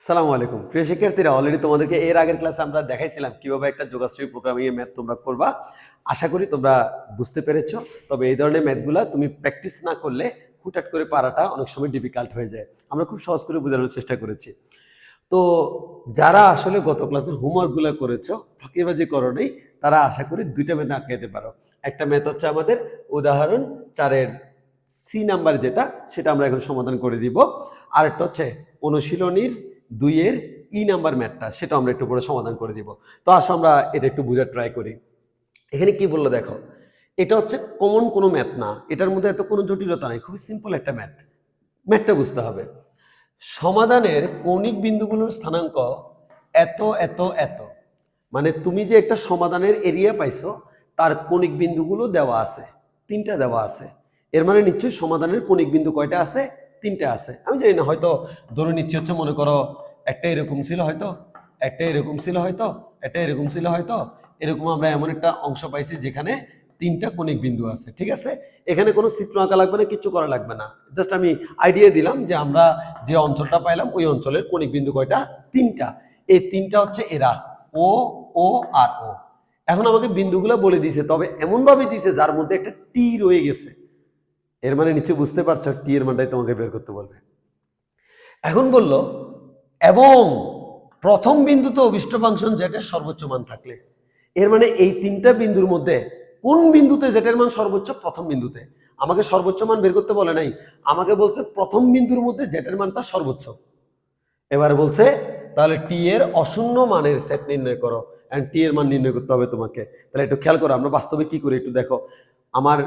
সালামু আলাইকুম। প্রিয় শিক্ষার্থীরা অলরেডি তোমাদেরকে এর আগের ক্লাসে আমরা দেখাইছিলাম কীভাবে একটা যোগাশ্রী প্রোগ্রামিং এ ম্যাথ তোমরা করবা। আশা করি তোমরা বুঝতে পেরেছ। তবে এই ধরনের ম্যাথগুলা তুমি প্র্যাকটিস না করলে হুটহাট করে পারাটা অনেক সময় ডিফিকাল্ট হয়ে যায়। আমরা খুব সহজ করে বোঝানোর চেষ্টা করেছি। তো যারা আসলে গত ক্লাসের হোমওয়ার্কগুলো করেছ, ফাঁকিবাজি করো নেই, তারা আশা করি দুইটা ম্যাথ আটকাইতে পারো। একটা ম্যাথ হচ্ছে আমাদের উদাহরণ চারের সি নাম্বার যেটা, সেটা আমরা এখন সমাধান করে দিব। আর একটা হচ্ছে অনুশীলনীর দুইয়ের ই নাম্বার ম্যাথটা সেটা আমরা একটু পরে সমাধান করে দিব। তো আসো আমরা এটা একটু বোঝার ট্রাই করি। এখানে কি বলল দেখো, এটা হচ্ছে কমন কোনো ম্যাথ না, এটার মধ্যে এত কোনো জটিলতা নাই, খুবই সিম্পল একটা ম্যাথ ম্যাথটা বুঝতে হবে। সমাধানের কৌণিক বিন্দুগুলোর স্থানাঙ্ক এত এত এত। মানে তুমি যে একটা সমাধানের এরিয়া পাইছো, তার কৌণিক বিন্দুগুলো দেওয়া আছে, তিনটা দেওয়া আছে। এর মানে নিশ্চয়ই সমাধানের কৌণিক বিন্দু কয়টা আছে? তিনটা আছে। আমি জানি না, হয়তো ধরে নিচ্ছি হচ্ছে মনে করো একটা এরকম ছিল হয়তো একটা এরকম ছিল হয়তো একটা এরকম ছিল হয়তো, এরকম আমরা এমন একটা অংশ পাইছি যেখানে তিনটা কৌণিক বিন্দু আছে, ঠিক আছে? এখানে কোনো চিত্র আঁকা লাগবে না, কিচ্ছু করা লাগবে না। জাস্ট আমি আইডিয়া দিলাম যে আমরা যে অঞ্চলটা পাইলাম, ওই অঞ্চলের কৌণিক বিন্দু কয়টা? তিনটা। এই তিনটা হচ্ছে এরা, ও ও আর ও। এখন আমাকে বিন্দুগুলো বলে দিছে তবে এমনভাবে দিছে যার মধ্যে একটা টি রয়ে গেছে। এর মানে নিচে বুঝতে পারছ টি এর মানটাই তোমাকে বের করতে বলবে। এখন বলল এবং প্রথম বিন্দুতে অভিষ্ট ফাংশন জেটের সর্বোচ্চ মান থাকলে। এর মানে এই তিনটা বিন্দুর মধ্যে কোন বিন্দুতে জেটের মান সর্বোচ্চ? প্রথম বিন্দুতে। আমাকে সর্বোচ্চ মান বের করতে বলে নাই। আমাকে বলছে প্রথম বিন্দুর মধ্যে জেটের মানটা সর্বোচ্চ। এবার বলছে, তাহলে টি এর অশূন্য মানের সেট নির্ণয় করো অ্যান্ড টি এর মান নির্ণয় করতে হবে তোমাকে। তাহলে একটু খেয়াল করো, আমরা বাস্তবে কি করি একটু দেখো। আমার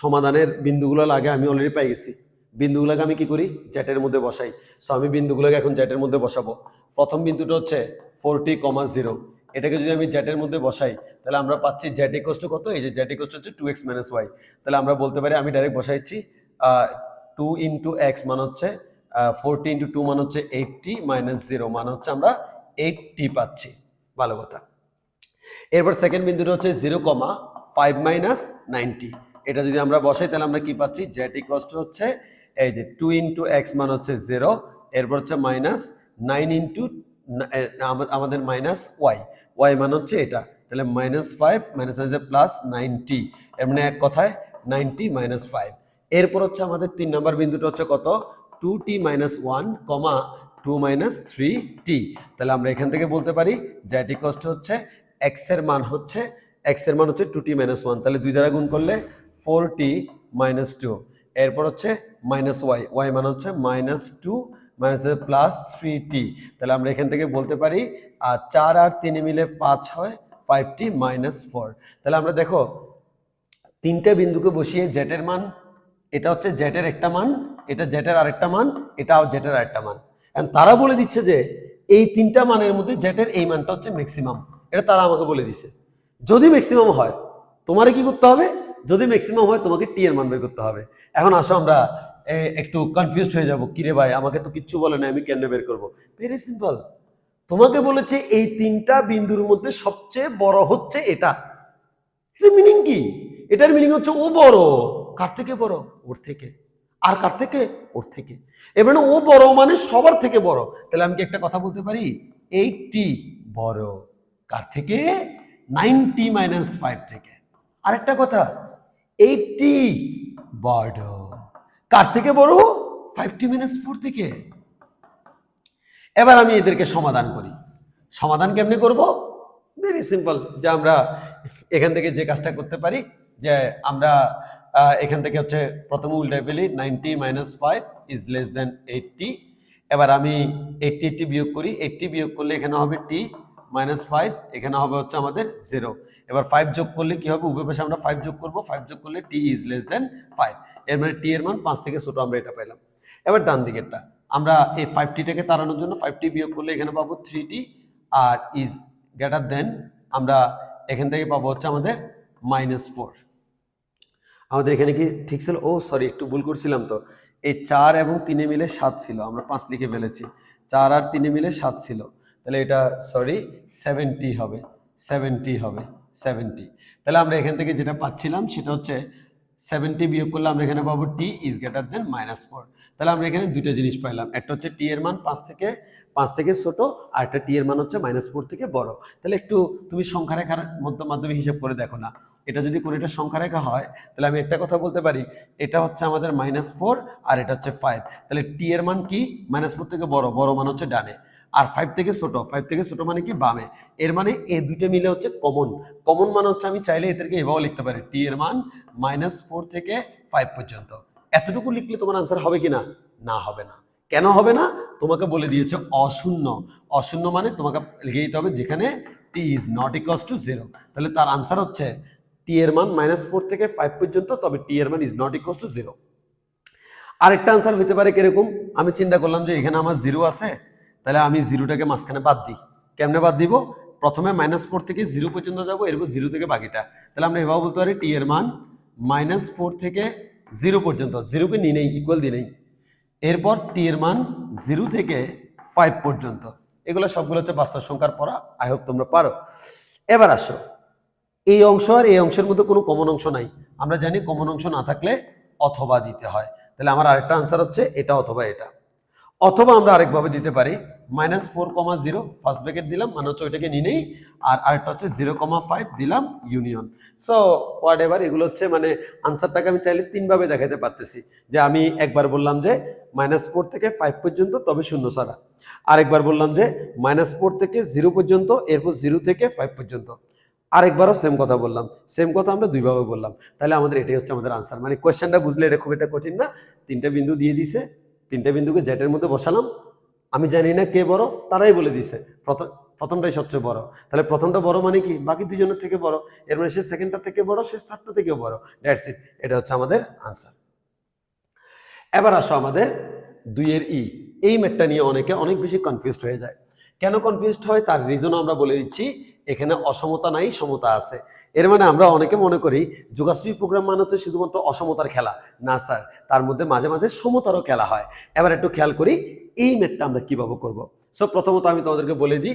সমাধানের বিন্দুগুলো লাগে আমি অলরেডি পাই গেছি। বিন্দুগুলোকে আমি কি করি? জ্যাটের মধ্যে বসাই। সো আমি বিন্দুগুলোকে এখন জ্যাটের মধ্যে বসাবো। প্রথম বিন্দুটা হচ্ছে ফোরটি কমা জিরো এটাকে যদি আমি জ্যাটের মধ্যে বসাই, তাহলে আমরা পাচ্ছি জ্যাট ইকোস্ট কত? এই যে জ্যাট ইকোস্ট হচ্ছে টু এক্স মাইনাস ওয়াই তাহলে আমরা বলতে পারি আমি ডাইরেক্ট বসাইছি টু ইন্টু এক্স মান হচ্ছে ফোরটি ইন্টু টু মান হচ্ছে এইটটি মাইনাস জিরো মান হচ্ছে আমরা এইটটি পাচ্ছি। ভালো কথা। এরপর সেকেন্ড বিন্দুটা হচ্ছে zero comma five minus ninety এটা যদি আমরা বসাই, তাহলে আমরা কি পাচ্ছি? জেট ইকস্ট হচ্ছে এই যে টু ইন্টু এক্স মান হচ্ছে জিরো এরপর হচ্ছে মাইনাস নাইন ইন্টু আমাদের মাইনাস ওয়াই ওয়াই মান হচ্ছে এটা। তাহলে মাইনাস ফাইভ মাইনাস হচ্ছে প্লাস নাইনটি এর মানে এক কথায় নাইনটি মাইনাস ফাইভ এরপর হচ্ছে আমাদের তিন নম্বর বিন্দুটা হচ্ছে কত? Two t minus one comma two minus three t তাহলে আমরা এখান থেকে বলতে পারি জ্যাট ইকস্ট হচ্ছে এক্সের মান হচ্ছে এক্সের মান হচ্ছে টু টি মাইনাস ওয়ান তাহলে দুই দ্বারা গুণ করলে ফোর টি মাইনাস টু এরপর হচ্ছে মাইনাস ওয়াই ওয়াই মানে হচ্ছে minus two minus plus three t তাহলে আমরা এখান থেকে বলতে পারি আর চার আর তিনে মিলে পাঁচ হয় ফাইভ টি মাইনাস ফোর তাহলে আমরা দেখো, তিনটে বিন্দুকে বসিয়ে জেটের মান, এটা হচ্ছে জেটের একটা মান, এটা জেটের আরেকটা মান, এটাও জেটের আরেকটা মান। এখন তারা বলে দিচ্ছে যে, এই তিনটা মানের মধ্যে জেটের এই মানটা হচ্ছে ম্যাক্সিমাম এটা তারা আমাকে বলে দিছে। যদি ম্যাক্সিমাম হয়, তোমারে কি করতে হবে? যদি ম্যাক্সিমাম হয়, তোমাকে টি এর মান বের করতে হবে। এখন আসো আমরা একটু কনফিউজড হয়ে যাব। কিরে ভাই, আমাকে তো কিচ্ছু বলে না আমি কেন বের করব? ভেরি সিম্পল তোমাকে বলেছে এই তিনটা বিন্দুর মধ্যে সবচেয়ে বড় হচ্ছে এটা। এটার মিনিং কি? এটার মিনিং হচ্ছে ও বড়। কার থেকে বড়? ওর থেকে। আর কার থেকে? ওর থেকে। এবার ও বড় মানে সবার থেকে বড়। তাহলে আমি কি একটা কথা বলতে পারি? এইটটি বড়। কার থেকে? নাইনটি মাইনাস ফাইভ থেকে। আরেকটা কথা এইটটি বড় কার থেকে বড়? ফাইভটি মাইনাস ফোর থেকে। এবার আমি এদেরকে সমাধান করি। সমাধান কেমনে করব? ভেরি সিম্পল যে আমরা এখান থেকে যে কাজটা করতে পারি, যে আমরা এখান থেকে হচ্ছে প্রথমে উল্টাই ফেলি ninety minus five is less than eighty এবার আমি এইটটি বিয়োগ করি এইটটি বিয়োগ করলে এখানে হবে টি মাইনাস ফাইভ এখানে হবে হচ্ছে আমাদের জিরো এবার ফাইভ যোগ করলে কি হবে? উভয় পাশে আমরা ফাইভ যোগ করব। ফাইভ যোগ করলে t is less than five এর মানে টি এর মান পাঁচ থেকে ছোটো আমরা এটা পেলাম এবার ডান দিকেরটা। আমরা এই ফাইভ টিটাকে তাড়ানোর জন্য ফাইভ টি বিয়োগ করলে এখানে পাবো থ্রি টি আর ইজ গ্রেটার দেন আমরা এখান থেকে পাবো হচ্ছে আমাদের মাইনাস ফোর আমাদের এখানে কি ঠিক ছিল? ও সরি একটু ভুল করছিলাম তো। এই চার এবং তিনে মিলে সাত ছিল। আমরা পাঁচ লিখে ফেলেছি। চার আর তিনে মিলে সাত ছিল। তাহলে এটা সরি সেভেন্টি হবে। সেভেন্টি হবে। সেভেন্টি তাহলে আমরা এখান থেকে যেটা পাচ্ছিলাম সেটা হচ্ছে সেভেন্টি বিয়োগ করলে আমরা এখানে পাবো t is greater than minus four তাহলে আমরা এখানে দুটো জিনিস পাইলাম। একটা হচ্ছে টি এর মান পাঁচ থেকে পাঁচ থেকে ছোট, আর একটা টি এর মান হচ্ছে মাইনাস ফোর থেকে বড়। তাহলে একটু তুমি সংখ্যা রেখার মধ্য মাধ্যমে হিসেব করে দেখো না। এটা যদি কোনো একটা সংখ্যা রেখা হয়, তাহলে আমি একটা কথা বলতে পারি, এটা হচ্ছে আমাদের মাইনাস ফোর আর এটা হচ্ছে ফাইভ তাহলে টি এর মান কি? মাইনাস ফোর থেকে বড় বড় মান হচ্ছে ডানে। আর ফাইভ থেকে ছোট ফাইভ থেকে ছোট মানে কি বামে। এর মানে এ দুইটা মিলে হচ্ছে কমন কমন মানে হচ্ছে আমি চাইলে এদেরকে এভাবে লিখতে পারি। টি এর মান মাইনাস ফোর থেকে ফাইভ পর্যন্ত। এতটুকু লিখলে তোমার আনসার হবে কি না না হবে না। কেন হবে না? তোমাকে বলে দিয়েছে অশূন্য। অশূন্য মানে তোমাকে লিখে দিতে হবে যেখানে t is not equals to zero তাহলে তার আনসার হচ্ছে টি এর মান মাইনাস ফোর থেকে ফাইভ পর্যন্ত, তবে টি এর মান is not equals to zero আরেকটা আনসার হতে পারে কীরকম? আমি চিন্তা করলাম যে এখানে আমার জিরো আছে। তাহলে আমি জিরোটাকে মাঝখানে বাদ দিই। কেমনে বাদ দিব? প্রথমে মাইনাস ফোর থেকে জিরো পর্যন্ত যাব, এরপর জিরো থেকে বাকিটা। তাহলে আমরা এভাবে বলতে পারি টি এর মান মাইনাস ফোর থেকে জিরো পর্যন্ত। জিরোকে নিয়ে নেই ইকুয়াল দিয়ে নেই। এরপর টি এর মান জিরো থেকে ফাইভ পর্যন্ত। এগুলো সবগুলো হচ্ছে বাস্তব সংখ্যার পড়া। আই হোপ তোমরা পারো। এবার আসো। এই অংশ আর এই অংশের মধ্যে কোনো কমন অংশ নাই। আমরা জানি কমন অংশ না থাকলে অথবা দিতে হয়। তাহলে আমার আরেকটা আনসার হচ্ছে এটা অথবা এটা। অথবা আমরা আরেকভাবে দিতে পারি minus four comma zero first bracket দিলাম মানে হচ্ছে ওইটাকে নিয়ে নেই আর আরেকটা হচ্ছে জিরো কমা ফাইভ দিলাম ইউনিয়ন সো হোয়াট এভার এগুলো হচ্ছে মানে আনসারটাকে আমি চাইলে তিনভাবে দেখাতে পারতেছি। যে আমি একবার বললাম যে মাইনাস ফোর থেকে ফাইভ পর্যন্ত, তবে শূন্য ছাড়া। আরেকবার বললাম যে মাইনাস ফোর থেকে জিরো পর্যন্ত, এরপর জিরো থেকে ফাইভ পর্যন্ত। আরেকবারও সেম কথা বললাম। সেম কথা আমরা দুইভাবে বললাম। তাহলে আমাদের এটাই হচ্ছে আমাদের আনসার মানে কোয়েশ্চেনটা বুঝলে এটা খুব একটা কঠিন না। তিনটা বিন্দু দিয়ে দিছে। তিনটা বিন্দুকে জেটের মধ্যে বসালাম। আমি জানি না কে বড়, তারাই বলে দিছে প্রথম প্রথমটাই সবচেয়ে বড়। তাহলে প্রথমটা বড় মানে কি? বাকি দুজনের থেকে বড়। এর মানে সে সেকেন্ডটা থেকে বড়, সে থার্ডটা থেকেও বড়। দ্যাটস ইট এটা হচ্ছে আমাদের আনসার এবার আসো আমাদের দুইয়ের ই এই ম্যাটটা নিয়ে অনেকে অনেক বেশি কনফিউজড হয়ে যায়। কেন কনফিউজড হয়? তার রিজনও আমরা বলে দিচ্ছি। এখানে অসমতা নাই, সমতা আছে। এর মানে আমরা অনেকে মনে করি যোগাশ্রী প্রোগ্রাম মানে হচ্ছে শুধুমাত্র অসমতার খেলা। না, স্যার, তার মধ্যে মাঝে মাঝে সমতারও খেলা হয়। এবার একটু খেয়াল করি, এই ম্যাটটা আমরা কীভাবে করব? সো প্রথমত আমি তোমাদেরকে বলে দিই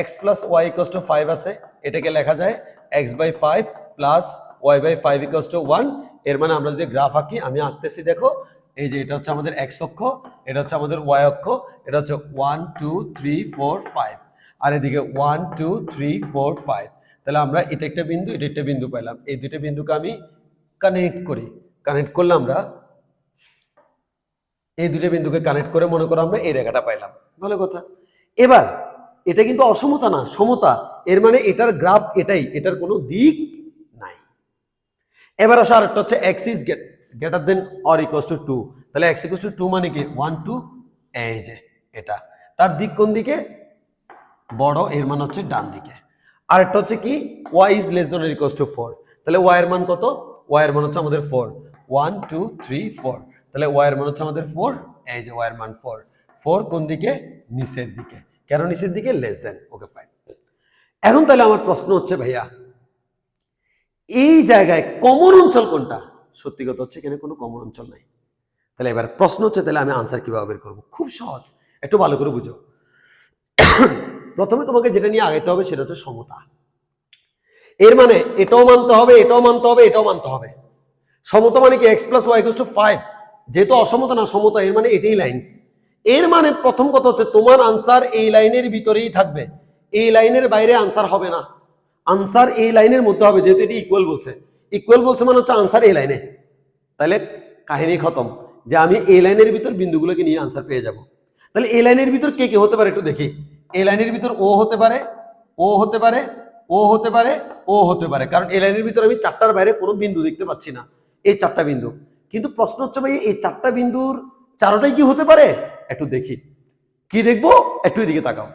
x plus y equals to five আছে। এটাকে লেখা যায় x by five plus y by five equals to ওয়ানের মানে আমরা যদি গ্রাফ আঁকি, আমি আঁকতেছি, দেখো, এই যে এটা হচ্ছে আমাদের এক্স অক্ষ, এটা হচ্ছে আমাদের ওয়াই অক্ষ, এটা হচ্ছে one two three four five আর এদিকে one two three four five তাহলে আমরা এটা একটা বিন্দু, এটা একটা বিন্দু পাইলাম। এই দুটো বিন্দুকে আমি কানেক্ট করি। কানেক্ট করলে আমরা এই দুটো বিন্দুকে কানেক্ট করে মনে করো আমরা এই রেখাটা পাইলাম। ভালো কথা। এবার এটা কিন্তু অসমতা না, সমতা। এর মানে এটার গ্রাফ এটাই, এটার কোনো দিক নাই। এবার আসো আরেকটা হচ্ছে is get greater than or equals to two তাহলে এক্স ইকোয়াস টু টু মানে কি? ওয়ান টু এই যে, এটা। তার দিক কোন দিকে? বড়, এর মান হচ্ছে ডান দিকে। আরেকটা হচ্ছে কি? Y is less than equals to four তাহলে ওয়াই এর মান কত? ওয়াই এর মান হচ্ছে আমাদের four one two three four তাহলে ওয়াই এর মান হচ্ছে আমাদের ফোর এই যে ওয়াই এর মান ফোর ফোর কোন দিকে? নিচের দিকে। কেন নিচের দিকে? লেস দেন ওকে ফাইন এখন তাহলে আমার প্রশ্ন হচ্ছে, ভাইয়া, এই জায়গায় কমন অঞ্চল কোনটা? সত্যি কথা হচ্ছে এখানে কোনো কমন অঞ্চল নাই। তাহলে এবার প্রশ্ন হচ্ছে, তাহলে আমি আনসার কীভাবে বের করব? খুব সহজ। একটু ভালো করে বুঝো। প্রথমে তোমাকে যেটা নিয়ে আগাইতে হবে সেটা হচ্ছে সমতা। এর মানে এটাও মানতে হবে, এটাও মানতে হবে, এটাও মানতে হবে। সমতা মানে কি? X plus y to five যেহেতু অসমতা না, সমতা, এর মানে এটাই লাইন এর মানে প্রথম কথা হচ্ছে তোমার আনসার এই লাইনের ভিতরেই থাকবে। এই লাইনের বাইরে আনসার হবে না। আনসার এই লাইনের মধ্যে হবে, যেহেতু এটি ইকুয়াল বলছে। ইকুয়াল বলছে মানে হচ্ছে আনসার এই লাইনে তাহলে কাহিনী খতম। যে আমি এই লাইনের ভিতর বিন্দুগুলোকে নিয়ে আনসার পেয়ে যাব। তাহলে এই লাইনের ভিতর কে কে হতে পারে একটু দেখি। এই লাইনের ভিতর ও হতে পারে, ও হতে পারে, ও হতে পারে, ও হতে পারে। কারণ এই লাইনের ভিতর আমি চারটার বাইরে কোনো বিন্দু দেখতে পাচ্ছি না, এই চারটা বিন্দু। কিন্তু প্রশ্ন হচ্ছে ভাই, এই চারটা বিন্দুর চারোটাই কি হতে পারে? একটু দেখি। কি দেখব? একটু এদিকে তাকাও।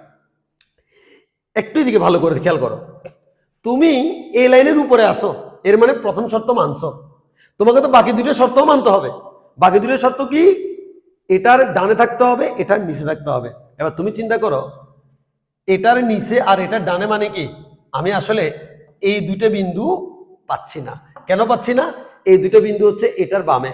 একটু এদিকে ভালো করে খেয়াল করো। তুমি এই লাইনের উপরে আসো এর মানে প্রথম শর্ত মানছো। তোমাকে তো বাকি দুটো শর্তও মানতে হবে। বাকি দুটো শর্ত কি? এটার ডানে থাকতে হবে, এটার নিচে থাকতে হবে। এবার তুমি চিন্তা করো এটার নিচে আর এটার ডানে মানে কি? আমি আসলে এই দুটো বিন্দু পাচ্ছি না। কেন পাচ্ছি না? এই দুটো বিন্দু হচ্ছে এটার বামে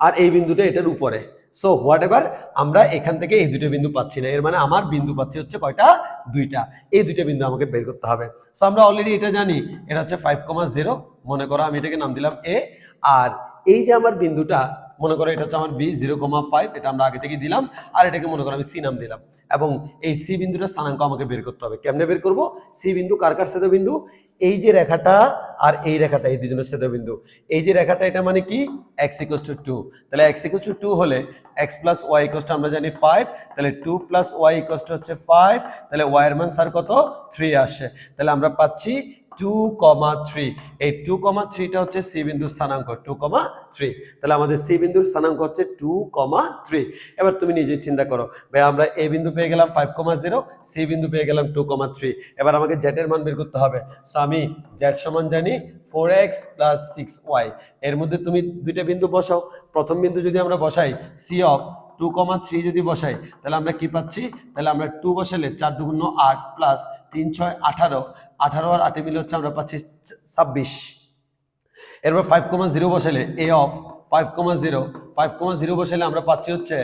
আর এই বিন্দুটা এটার উপরে। সো হোয়াট এভার আমরা এখান থেকে এই দুটো বিন্দু পাচ্ছি না। এর মানে আমার বিন্দু পাচ্ছি হচ্ছে কয়টা? দুইটা। এই দুইটা বিন্দু আমাকে বের করতে হবে। সো আমরা অলরেডি এটা জানি। এটা হচ্ছে ফাইভ কমা জিরো মনে করো আমি এটাকে নাম দিলাম এ আর এই যে আমার বিন্দুটা মনে করো এটা হচ্ছে আমার বি জিরো কমা ফাইভ এটা আমরা আগে থেকে দিলাম, আর এটাকে মনে করো আমি সি নাম দিলাম। এবং এই সি বিন্দুটা স্থানাঙ্ক আমাকে বের করতে হবে। কেমনে বের করব? সি বিন্দু কার কার সাথে বিন্দু? এই যে রেখাটা আর এই রেখাটা, এই দুজনের সাথে বিন্দু। এই যে রেখাটা, এটা মানে কি? এক্স ইকোস টু টু তাহলে এক্স ইকোস টু টু হলে এক্স প্লাস ওয়াই ইকোস আমরা জানি ফাইভ তাহলে টু প্লাস ওয়াই ইকোস হচ্ছে ফাইভ তাহলে ওয়াই এর মান স্যার কত? থ্রি আসে। তাহলে আমরা পাচ্ছি টু কমা থ্রি এই টু কমা থ্রিটা হচ্ছে সি বিন্দুর স্থানাঙ্ক টু কমা থ্রি তাহলে আমাদের সি বিন্দুর স্থানাঙ্ক হচ্ছে টু কমা থ্রি এবার তুমি নিজে চিন্তা করো ভাই আমরা এ বিন্দু পেয়ে গেলাম ফাইভ কমা জিরো সি বিন্দু পেয়ে গেলাম টু কমা থ্রি এবার আমাকে জেটের মান বের করতে হবে। সো আমি জেড সমান জানি four x plus six y এর মধ্যে তুমি দুইটা বিন্দু বসাও। প্রথম বিন্দু যদি আমরা বসাই C of two comma three যদি বসাই, তাহলে আমরা কি পাচ্ছি? তাহলে আমরা টু বসালে চার দুগুণ আট প্লাস তিন ছয় আঠারো। আঠারো আর আটে মিলে হচ্ছে আমরা পাচ্ছি ছাব্বিশ। এরপর ফাইভ কমা জিরো বসালে A of five comma zero five comma zero বসালে আমরা পাচ্ছি হচ্ছে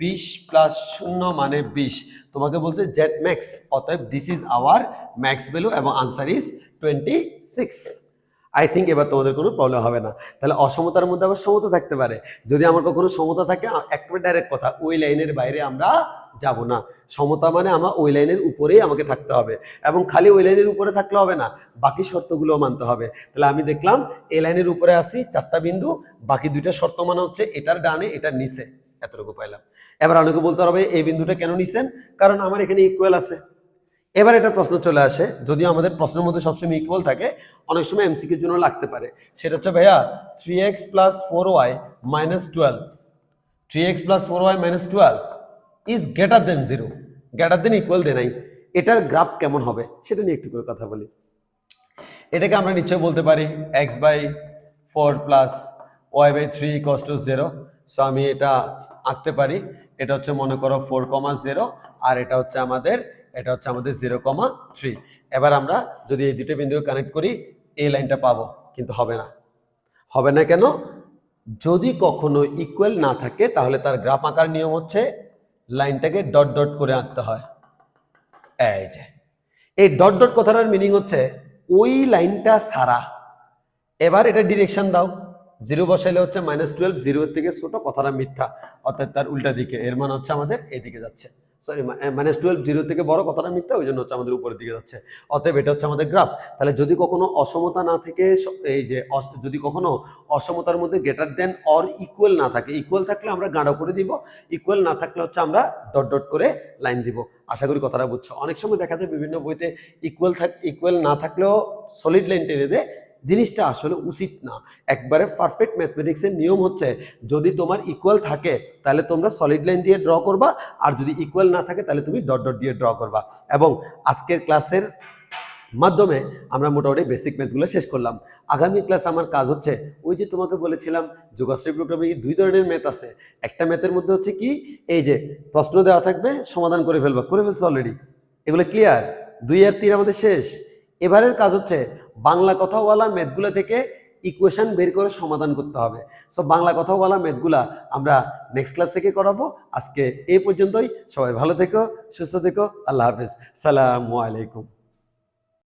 বিশ প্লাস শূন্য মানে বিশ। তোমাকে বলছে জেট ম্যাক্স অতএব this is our max value এবং answer is twenty six I think এবার তোমাদের কোনো প্রবলেম হবে না। তাহলে অসমতার মধ্যে আবার সমতা থাকতে পারে। যদি আমার কখনো সমতা থাকে একেবারে ডাইরেক্ট কথা, ওই লাইনের বাইরে আমরা যাব না। সমতা মানে আমার ওই লাইনের উপরেই আমাকে থাকতে হবে। এবং খালি ওই লাইনের উপরে থাকলে হবে না, বাকি শর্তগুলোও মানতে হবে। তাহলে আমি দেখলাম, এই লাইনের উপরে আসি চারটা বিন্দু, বাকি দুইটা শর্ত মানে হচ্ছে এটার ডানে, এটার নিচে। এতটুকু পাইলাম। এবার অনেকে বলতে হবে, এই বিন্দুটা কেন নিছেন? কারণ আমার এখানে ইকুয়াল আছে। এবার এটা প্রশ্ন চলে আসে, যদিও আমাদের প্রশ্নের মধ্যে সবসময় ইকুয়াল থাকে, অনেক সময় এমসিকির জন্য লাগতে পারে। সেটা হচ্ছে, ভাইয়া three x plus four y minus twelve three x plus four y minus twelve is greater than zero greater than equal দে নাই এটার গ্রাফ কেমন হবে? সেটা নিয়ে একটু করে কথা বলি। এটাকে আমরা নিশ্চয় বলতে পারি x by four plus y by three cos to zero so আমি এটা আঁকতে পারি। এটা হচ্ছে, মনে করো ফোর কমা জিরো আর এটা হচ্ছে আমাদের এটা হচ্ছে আমাদের জিরো কমা থ্রি এবার আমরা যদি এই দুটো বিন্দুকে কানেক্ট করি, এই লাইনটা পাবো, কিন্তু হবে না। হবে না কেন? যদি কখনো ইকুয়াল না থাকে, তাহলে তার গ্রাফ আঁকার নিয়ম হচ্ছে লাইনটাকে ডট ডট করে আঁকতে হয়। এই যে। এই ডট ডট কথাটার মিনিং হচ্ছে ওই লাইনটা সারা এবার এটা ডিরেকশন দাও। জিরো বসাইলে হচ্ছে মাইনাস টুয়েলভ জিরোর থেকে ছোট কথাটা মিথ্যা। অর্থাৎ তার উল্টা দিকে, এর মানে হচ্ছে আমাদের এদিকে যাচ্ছে। সরি মাইনাস টুয়েলভ জিরো থেকে বড় কথাটা মিথ্যা, ওই জন্য হচ্ছে আমাদের উপরের দিকে যাচ্ছে। অতএব এটা হচ্ছে আমাদের গ্রাফ। তাহলে যদি কখনো অসমতা না থেকে এই যে যদি কখনো অসমতার মধ্যে গ্রেটার দেন অর ইকুয়াল না থাকে ইকুয়াল থাকলে আমরা গাঢ় করে দিব ইকুয়াল না থাকলে হচ্ছে আমরা ডট ডট করে লাইন দিব। আশা করি কথাটা বুঝছ। অনেক সময় দেখা যায় বিভিন্ন বইতে ইকুয়াল থাক ইকুয়াল না থাকলেও সলিড লাইন টেনে দেয় জিনিসটা আসলে উচিত না। একবারে পারফেক্ট ম্যাথমেটিক্সের নিয়ম হচ্ছে, যদি তোমার ইকুয়াল থাকে, তাহলে তোমরা সলিড লাইন দিয়ে ড্র করবা, আর যদি ইকুয়াল না থাকে, তাহলে তুমি ডট ডট দিয়ে ড্র করবা। এবং আজকের ক্লাসের মাধ্যমে আমরা মোটামুটি বেসিক ম্যাথগুলো শেষ করলাম। আগামী ক্লাস আমার কাজ হচ্ছে, ওই যে তোমাকে বলেছিলাম, যোগাশ্রী প্রোগ্রামে দুই ধরনের ম্যাথ আছে। একটা ম্যাথের মধ্যে হচ্ছে কি, এই যে প্রশ্ন দেওয়া থাকবে, সমাধান করে ফেলবা। করে ফেলছো অলরেডি এগুলো ক্লিয়ার দুই আর তিন আমাদের শেষ। এবারের কাজ হচ্ছে বাংলা কথাওয়ালা ম্যাথগুলো থেকে ইকুয়েশন বের করে সমাধান করতে হবে। সো বাংলা কথাওয়ালা ম্যাথগুলা আমরা নেক্সট ক্লাস থেকে করাবো। আজকে এই পর্যন্তই। সবাই ভালো থেকো, সুস্থ থেকো। আল্লাহ হাফিজ। সালামু আলাইকুম।